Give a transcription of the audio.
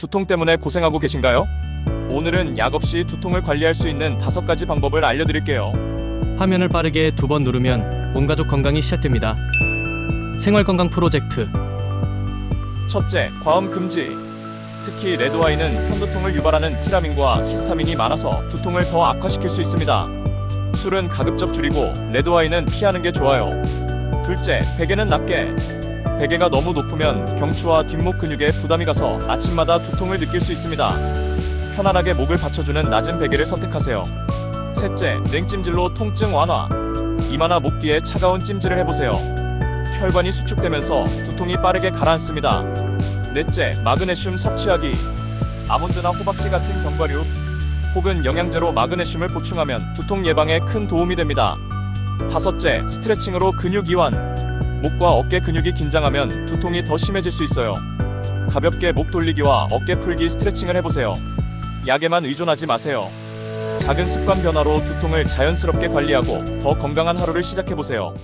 두통 때문에 고생하고 계신가요? 오늘은 약 없이 두통을 관리할 수 있는 다섯 가지 방법을 알려드릴게요. 화면을 빠르게 두 번 누르면 온 가족 건강이 시작됩니다. 생활 건강 프로젝트 첫째, 과음 금지. 특히 레드와인은 편두통을 유발하는 티라민과 히스타민이 많아서 두통을 더 악화시킬 수 있습니다. 술은 가급적 줄이고 레드와인은 피하는 게 좋아요. 둘째, 베개는 낮게. 베개가 너무 높으면 경추와 뒷목 근육에 부담이 가서 아침마다 두통을 느낄 수 있습니다. 편안하게 목을 받쳐주는 낮은 베개를 선택하세요. 셋째, 냉찜질로 통증 완화. 이마나 목 뒤에 차가운 찜질을 해보세요. 혈관이 수축되면서 두통이 빠르게 가라앉습니다. 넷째, 마그네슘 섭취하기. 아몬드나 호박씨 같은 견과류 혹은 영양제로 마그네슘을 보충하면 두통 예방에 큰 도움이 됩니다. 다섯째, 스트레칭으로 근육 이완. 목과 어깨 근육이 긴장하면 두통이 더 심해질 수 있어요. 가볍게 목 돌리기와 어깨 풀기 스트레칭을 해보세요. 약에만 의존하지 마세요. 작은 습관 변화로 두통을 자연스럽게 관리하고 더 건강한 하루를 시작해보세요.